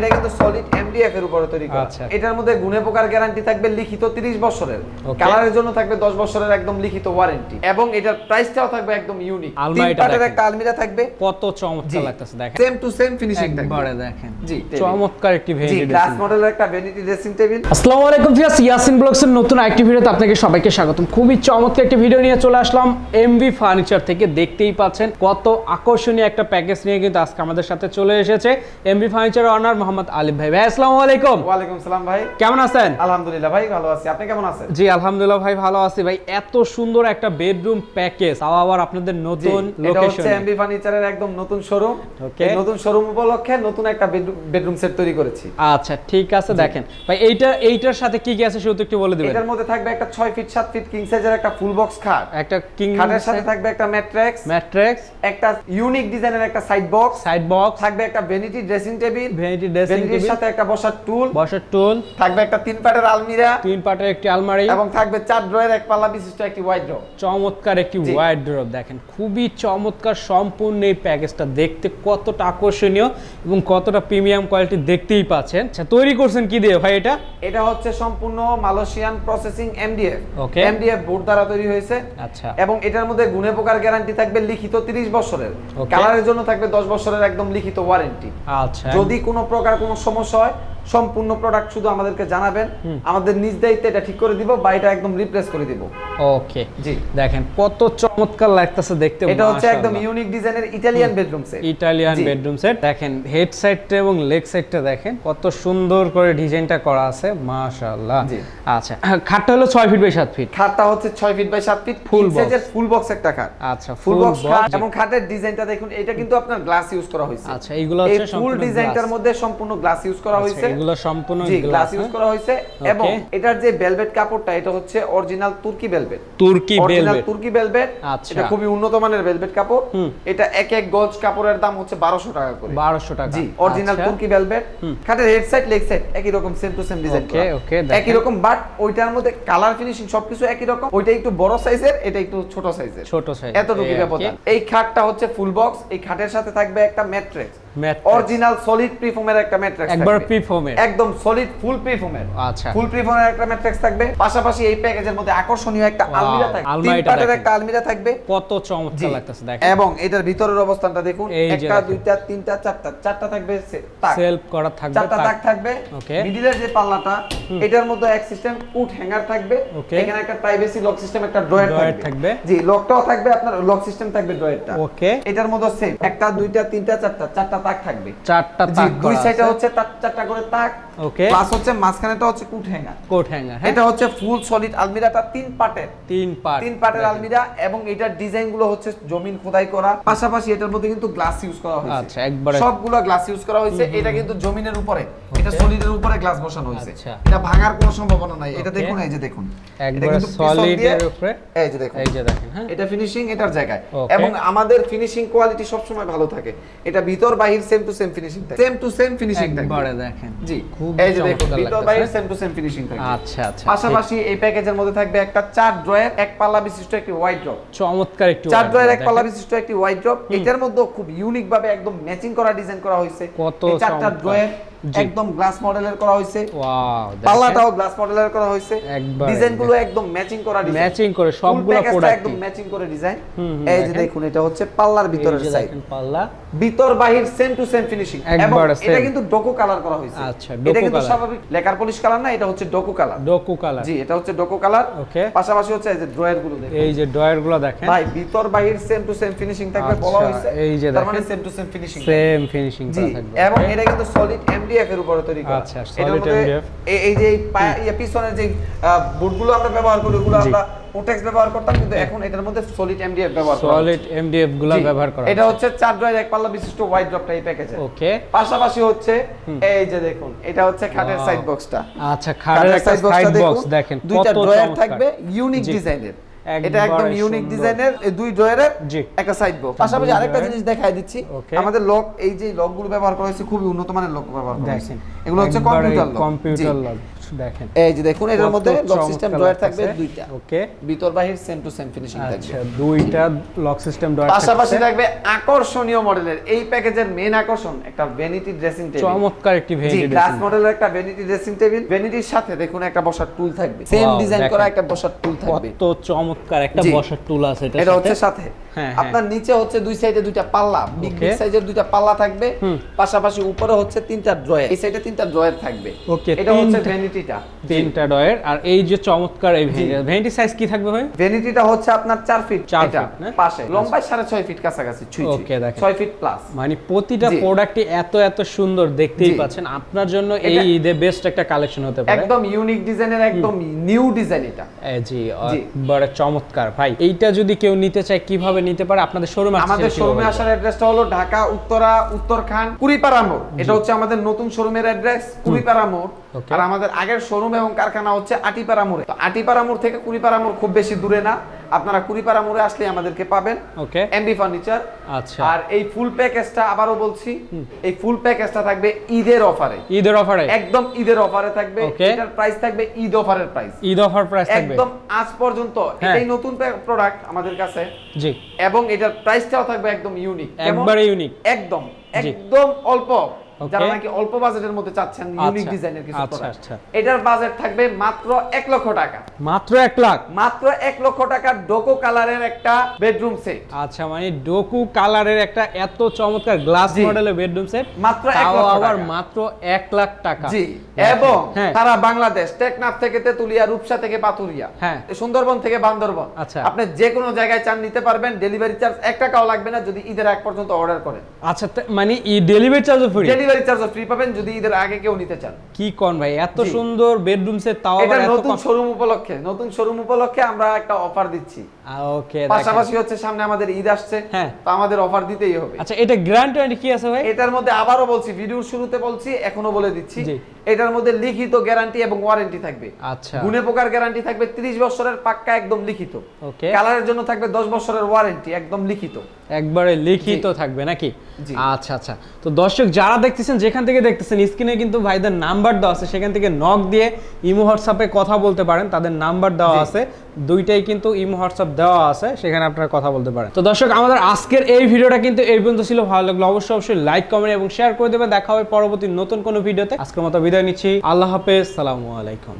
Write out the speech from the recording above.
এটা কিন্তু solid MDF এর উপরে তৈরি করা। আচ্ছা। এটার মধ্যে গুণে পোকার গ্যারান্টি থাকবে লিখিত 30 বছরের। কালারের জন্য থাকবে 10 বছরের একদম লিখিত ওয়ারেন্টি এবং এটার প্রাইসটাও থাকবে একদম ইউনিক তিন। একটা আলমিরা থাকবে। কত চমৎকার লাগতেছে দেখেন। সেম টু সেম ফিনিশিং থাকবে। একবারে দেখেন। জি চমৎকার একটি গ্লাস মডেলের একটা ড্রেসিং টেবিল আসসালামু আলাইকুম ফিয়াস ইয়াসিন ব্লগসের নতুন একটি ভিডিওতে আপনাকে সবাইকে স্বাগতম। খুবই চমৎকার একটি ভিডিও নিয়ে চলে আসলাম। এমভি ফার্নিচার থেকে দেখতেই পাচ্ছেন কত আকর্ষণীয় একটা প্যাকেজ নিয়ে কিন্তু আজকে আমাদের সাথে চলে এসেছে। এমভি ফার্নিচার অনার মোহাম্মদ আলিফ ভাই। ভাই আসসালামু আলাইকুম। ওয়ালাইকুম সালাম ভাই। কেমন আছেন? আলহামদুলিল্লাহ ভাই ভালো আছি। আপনি কেমন আছেন? জি আলহামদুলিল্লাহ ভাই ভালো আছি। ভাই এত সুন্দর একটা বেডরুম প্যাকেজ তাও আবার আপনাদের নতুন এটা হচ্ছে এমবি ফার্নিচারের একদম নতুন শোরুম Okay. নতুন শোরুম উপলক্ষে নতুন একটা বেডরুম সেট তৈরি করেছি। আচ্ছা ঠিক আছে দেখেন। ভাই এইটা এইটার সাথে কি কি আছে শুধু একটু বলে দিবেন। এটার মধ্যে থাকবে একটা 6 ফিট 7 ফিট কিং সাইজের একটা ফুল বক্স খাট। একটা কিং খাটের সাথে থাকবে একটা ম্যাট্রেক্স ম্যাট্রিক্স একটা ইউনিক ডিজাইনের একটা সাইড বক্স সাইড বক্স থাকবে একটা vanity dressing table vanity dressing table সাথে একটা বসার টুল বসার টুল থাকবে একটা তিন পাটের আলমিরা তিন পাটের একটি আলমারি এবং থাকবে চার ড্রয়ের এক পাল্লা বিশিষ্ট একটি ওয়াইড্রো চমৎকার একটি জি। ওয়াইড্রপ দেখেন খুবই চমৎকার সম্পূর্ণ এই প্যাকেজটা দেখতে কতটা আকর্ষণীয় এবং কতটা প্রিমিয়াম কোয়ালিটি দেখতেই পাচ্ছেন। আচ্ছা তৈরি করছেন কি দিয়ে ভাই এটা? এটা হচ্ছে সম্পূর্ণ Malaysian processing MDF Okay. MDF board দ্বারা তৈরি হয়েছে। আচ্ছা। এবং এটার মধ্যে গুণে পোকার গ্যারান্টি থাকবে লিখিত 30 বছরের। কালারের জন্য থাকবে 10 বছরের একদম লিখিত ওয়ারেন্টি আচ্ছা। যদি কোনো প্রকার কোনো সমস্যা হয় সম্পূর্ণ প্রোডাক্ট শুধু আমাদেরকে জানাবেন। আমাদের নিজ দায়িত্বে এটা ঠিক করে দিব বা এটা একদম রিপ্লেস করে দিব। ওকে জি। দেখেন কত চমৎকার লাগতেছে দেখতে। এটা হচ্ছে একদম ইউনিক ডিজাইনের Italian bedroom set Italian bedroom set দেখেন হেড সাইডটা এবং লেগ সাইডটা দেখেন কত সুন্দর করে ডিজাইনটা করা আছে। মাশাআল্লাহ। জি। আচ্ছা খাটটা হলো 6 ফিট বাই 7 ফিট খাটটা হচ্ছে 6 feet by 7 feet full box। সাইজের ফুল বক্স একটা খাট। আচ্ছা ফুল বক্স খাট। এবং খাটের ডিজাইনটা দেখুন এটা কিন্তু আপনার গ্লাস ইউজ করা হয়েছে। আচ্ছা এইগুলো এই হচ্ছে ফুল ডিজাইনটার মধ্যে সম্পূর্ণ গ্লাস ইউজ করা আচ্ছা, হয়েছে। এগুলো সম্পূর্ণ গ্লাস গ্লাস ইউজ করা হয়েছে। এবং এটার যে ভেলভেট কাপড়টা এটা হচ্ছে অরিজিনাল তুর্কি ভেলভেট তুর্কি বেলভেট তুর্কি ভেলভেট আচ্ছা। এটা খুবই উন্নত মানের ভেলভেট কাপড়। এটা এক এক গজ কাপড়ের দাম হচ্ছে 1200 টাকা করে। 1200 টাকা। জি অরিজিনাল আচ্ছা। তুর্কি ভেলভেট খাটের হেড সাইড লেগ সাইড একই রকম same to same design okay, দেখেন। একই রকম বাট ওইটার মধ্যে কালার ফিনিশিং সবকিছু একই রকম। ওইটা একটু বড় সাইজের এটা একটু ছোট সাইজের ছোট সাইজ এতটুকু ব্যবধান। এই খাটটা হচ্ছে ফুল বক্স এই খাটের সাথে থাকবে একটা Mattress। অরিজিনাল সলিড প্রিফোমের একটা ম্যাট্রেক্স একবার প্রিফোমের একদম সলিড ফুল প্রিফোমের আচ্ছা। ফুল প্রিফোমের একটা ম্যাট্রেক্স থাকবে। পাশাপাশি এই প্যাকেজের মধ্যে আকর্ষণীয় একটা আলমিরা থাকবে তিন পাটের একটা আলমিরা থাকবে। কত চমৎকার লাগতেছে দেখেন। এবং এটার ভিতরের অবস্থানটা দেখুন। একটা দুইটা তিনটা চারটা। চারটা থাকবে তাক। সেলফ করা থাকবে চারটা তাক- থাকবে. মিডিলের যে পাল্লাটা এটার মধ্যে এক সিস্টেম উড হ্যাঙ্গার থাকবে। এখানে একটা প্রাইভেসি লক সিস্টেম একটা ড্রয়ার থাকবে। থাকবে। জি লকটাও থাকবে আপনার লক সিস্টেম থাকবে ড্রয়ারটা ওকে এটার মধ্যে সেম একটা দুইটা তিনটা চারটা। চারটা তাক থাকবে। চারটা তাক দুই সাইডে হচ্ছে তার চারটা করে তাক ওকে। প্লাস হচ্ছে মাঝখানেটা হচ্ছে কুট হ্যাঙ্গার কোট হ্যাঙ্গার হ্যাঁ। এটা হচ্ছে ফুল সলিড আলমিরাটা তিন পার্টের তিন পার্ট তিন পার্টের আলমিরা এবং এটার ডিজাইনগুলো হচ্ছে জমিন খোদাই করা। পাশাপাশি এটার মধ্যে কিন্তু গ্লাস ইউজ করা হয়েছে। আচ্ছা, একবারে- সবগুলো গ্লাস ইউজ করা হয়েছে। এটা কিন্তু জমিনের উপরে। এটা সলিডের উপরে গ্লাস বসানো হয়েছে। আচ্ছা। এটা ভাঙার কোনো সম্ভাবনা নাই। এটা দেখুন এই যে দেখুন। একবারে কিন্তু পিছন সলিড দিয়ে- এর উপরে। এই যে দেখুন। এই যে দেখেন হ্যাঁ। এটা ফিনিশিং এটার জায়গায়। এবং আমাদের ফিনিশিং কোয়ালিটি সব সময় ভালো থাকে। এটা ভিতর বাহির সেম টু সেম ফিনিশিং থাকে। সেম টু সেম ফিনিশিং থাকে। একবারে দেখেন। জি। খুব এই যে দেখুন ভিতর বাহির সেম টু সেম ফিনিশিং থাকে। আচ্ছা আচ্ছা পাশাপাশি এই প্যাকেজের মধ্যে থাকবে একটা চার ড্রয়ার এক পাল্লা বিশিষ্ট একটি হোয়াইট ড্রপ চমৎকার একটু চার ড্রয়ার এক পাল্লা বিশিষ্ট একটি হোয়াইট ড্রপ এটার মধ্যে খুব ইউনিক ভাবে একদম ম্যাচিং করা ডিজাইন করা হয়েছে। কত চারটা। ড্রয়ার। একদম গ্লাস মডেলের করা হয়েছে ওয়াও পাল্লাটাও গ্লাস মডেলের করা হয়েছে একবারে ডিজাইনগুলো একদম ম্যাচিং করা ডিজাইন ম্যাচিং করে সবগুলো প্রোডাক্ট একদম ম্যাচিং করে ডিজাইন এই যে দেখুন। এটা হচ্ছে পাল্লার ভিতরের সাইড পাল্লা। ভিতর বাহির সেম টু সেম ফিনিশিং এবং এটা কিন্তু ডোকো কালার করা হয়েছে আচ্ছা, এটা কিন্তু স্বাভাবিক। লেকার পলিশ কালার না এটা হচ্ছে ডোকো কালার ডোকু কালার জি এটা হচ্ছে ডোকো কালার Okay. পাশাপাশি হচ্ছে এই যে ড্রয়ারগুলো দেখুন। এই যে ড্রয়ারগুলো দেখেন। ভাই ভিতর বাহির সেম টু সেম ফিনিশিং থাকবে বলা আচ্ছা, হয়েছে এই যে তার মানে দেখেন। Same to same finishing same finishing জি থাকবে। এবং এটা কিন্তু সলিড এমডিএফ এর উপরে তৈরি করা। আচ্ছা, মধ্যে MDF এই- যে এই ইয়ে পিছনের যে বুটগুলো আমরা ব্যবহার করি ওগুলো আমরা ওটেক্স ব্যবহার করতাম কিন্তু এখন এটার মধ্যে সলিড এমডিএফ ব্যবহার করা সলিড এমডিএফগুলো ব্যবহার করা এটা হচ্ছে। চার ড্রয়ার এক পাল্লা বিশিষ্ট হোয়াইট ড্রপটা এই প্যাকেজে ওকে। পাশাপাশি হচ্ছে এই যে দেখুন এটা হচ্ছে খাটের. সাইড বক্সটা আচ্ছা খাটের সাইড বক্সটা দেখুন দুইটা ড্রয়ার থাকবে ইউনিক। ডিজাইনের এটা একদম ইউনিক ডিজাইনের এই দুই ড্রয়ারের জি। একটা সাইড বক্স পাশাপাশি আরেকটা জিনিস দেখাই দিচ্ছি। আমাদের লক এই যে লকগুলো ব্যবহার করা হয়েছে খুবই উন্নত মানের লক ব্যবহার করা হয়েছে। এগুলো হচ্ছে কম্পিউটার লক কম্পিউটার লক দেখেন। এই যে দেখুন এটার মধ্যে লক সিস্টেম থাকবে দুইটা। ওকে। ভিতর বাহির সেম টু সেম ফিনিশিং থাকবে। আচ্ছা দুইটা লক সিস্টেম ডয়ার পাশাপাশি থাকবে আকর্ষণীয় মডেলের। এই প্যাকেজের মেন আকর্ষণ একটা ভ্যানিটি ড্রেসিং টেবিল চমৎকার একটি গ্লাস মডেলের একটা ভ্যানিটি ড্রেসিং টেবিল ভ্যানিটির সাথে দেখুন একটা বসার টুল থাকবে। সেম ডিজাইন করা একটা বসার টুল থাকবে। কত চমৎকার একটা বসার টুল আছে এটা এটা হচ্ছে সাথে? হ্যাঁ, আপনার নিচে হচ্ছে দুই সাইডে দুইটা পাল্লা। বিগ সাইজের দুইটা পাল্লা থাকবে। পাশাপাশি উপরে হচ্ছে তিনটা ড্রয়ার এই সাইডে তিনটা ড্রয়ার থাকবে। এটা হচ্ছে তিনটা- ভ্যানিটিটা তিনটা ডয়ের আর এই যে চমৎকার এই ভেন্টি সাইজ কি থাকবে ভাই? ভ্যানিটিটা হচ্ছে আপনার 4 ফিট চার এটা feet, না? পাশে। লম্বায় 6.5 ফিট কাছাকাছি ছুঁই Okay, দেখেন। 6 ফিট প্লাস মানে প্রতিটা প্রোডাক্টই এত এত সুন্দর দেখতেই পাচ্ছেন। আপনার জন্য এই ঈদে বেস্ট একটা কালেকশন হতে পারে। একদম ইউনিক ডিজাইনের একদম নিউ ডিজাইন এটা। জি। একবারে চমৎকার। ভাই এইটা যদি কেউ নিতে চায় কীভাবে নিতে পারে? আপনাদের শোরুমে আমাদের শোরুমে আসার অ্যাড্রেসটা হলো ঢাকা উত্তরা উত্তরখান কুড়িপাড়া মোড়। এটা হচ্ছে আমাদের নতুন শোরুমের অ্যাড্রেস কুড়িপাড়া মোড়। আর আমাদের আগের শোরুম এবং কারখানা হচ্ছে আটিপাড়া মোড়ে। তো আটিপাড়া মোড় থেকে কুড়িপাড়া মোড় খুব বেশি দূরে না। আপনারা কুড়িপাড়া মোড়ে আসলে আমাদেরকে পাবেন। ওকে। MB furniture. আচ্ছা। আর এই ফুল প্যাকেজটা আবারও বলছি এই ফুল প্যাকেজটা থাকবে ঈদের অফারে ঈদের অফারে একদম ঈদের অফারে থাকবে। এটার প্রাইস থাকবে ঈদ অফারের প্রাইস ঈদ অফার প্রাইস থাকবে। একদম আজ পর্যন্ত। হ্যাঁ। এটাই নতুন প্রোডাক্ট আমাদের কাছে। জি। এবং এটার প্রাইসটাও থাকবে একদম ইউনিক একবারে ইউনিক একদম। একদম অল্প. যারা নাকি অল্প বাজেটের মধ্যে চাচ্ছেন ইউনিক আচ্ছা, ডিজাইনের কিছু আচ্ছা, প্রোডাক্ট আচ্ছা। এটার বাজেট থাকবে মাত্র এক লক্ষ টাকা। মাত্র এক লাখ? মাত্র এক লক্ষ টাকার ডোকো কালারের একটা বেডরুম সেট আচ্ছা মানে ডোকু কালারের একটা এত চমৎকার গ্লাস মডেলের বেডরুম সেট মাত্র এক লক্ষ আবার। মাত্র এক লাখ টাকা। জি এবং হ্যাঁ। সারা বাংলাদেশ টেকনাফ থেকে তেতুলিয়া রূপসা থেকে পাতুরিয়া হ্যাঁ। সুন্দরবন থেকে বান্দরবন। আচ্ছা। আপনি যে কোনো জায়গায় চান নিতে পারবেন ডেলিভারি চার্জ এক টাকাও লাগবে না যদি ঈদের আগ পর্যন্ত অর্ডার করেন। আচ্ছা মানে ই ডেলিভারি চার্জও ফ্রি ডেলিভারি চার্জও ফ্রি পাবেন যদি ঈদের আগে কেউ নিতে চান। কি কোন ভাই? এত সুন্দর বেডরুম সেট তাও এটা নতুন শোরুম উপলক্ষে নতুন শোরুম উপলক্ষে আমরা একটা অফার দিচ্ছি। ওকে পাশাপাশি হচ্ছে সামনে আমাদের ঈদ আসছে হ্যাঁ। তো আমাদের অফার দিতেই হবে। আচ্ছা এটা গ্র্যান্ড ওয়ারেন্টি কি আছে ভাই? এটার মধ্যে আবারও বলছি ভিডিওর শুরুতে বলছি এখনও বলে দিচ্ছি। এটার মধ্যে লিখিত গ্যারান্টি এবং ওয়ারেন্টি থাকবে। আচ্ছা। গুণে পোকার গ্যারান্টি থাকবে 30 বছরের পাক্কা একদম লিখিত। ওকে কালারের জন্য থাকবে 10 বছরের ওয়ারেন্টি একদম লিখিত। একবারে লিখিত থাকবে নাকি? আচ্ছা আচ্ছা। তো দর্শক যারা দেখতেছেন যেখান থেকে দেখতেছেন স্ক্রিনে কিন্তু ভাইদের নাম্বার দেওয়া আছে। সেখান থেকে নক দিয়ে ইমো হোয়াটসঅ্যাপে কথা বলতে পারেন। তাদের নাম্বার দেওয়া আছে। দুইটাই কিন্তু ইমো হোয়াটসঅ্যাপ দেওয়া আছে। সেখানে আপনারা কথা বলতে পারেন। তো দর্শক আমাদের আজকের এই ভিডিওটা কিন্তু এই পর্যন্ত ছিল। ভালো লাগল অবশ্যই অবশ্যই লাইক কমেন্ট এবং শেয়ার করে দেবেন। দেখা হবে পরবর্তী নতুন কোনো ভিডিওতে। আজকের মতো বিদায় নিচ্ছি। আল্লাহ হাফেজ। সালামু আলাইকুম।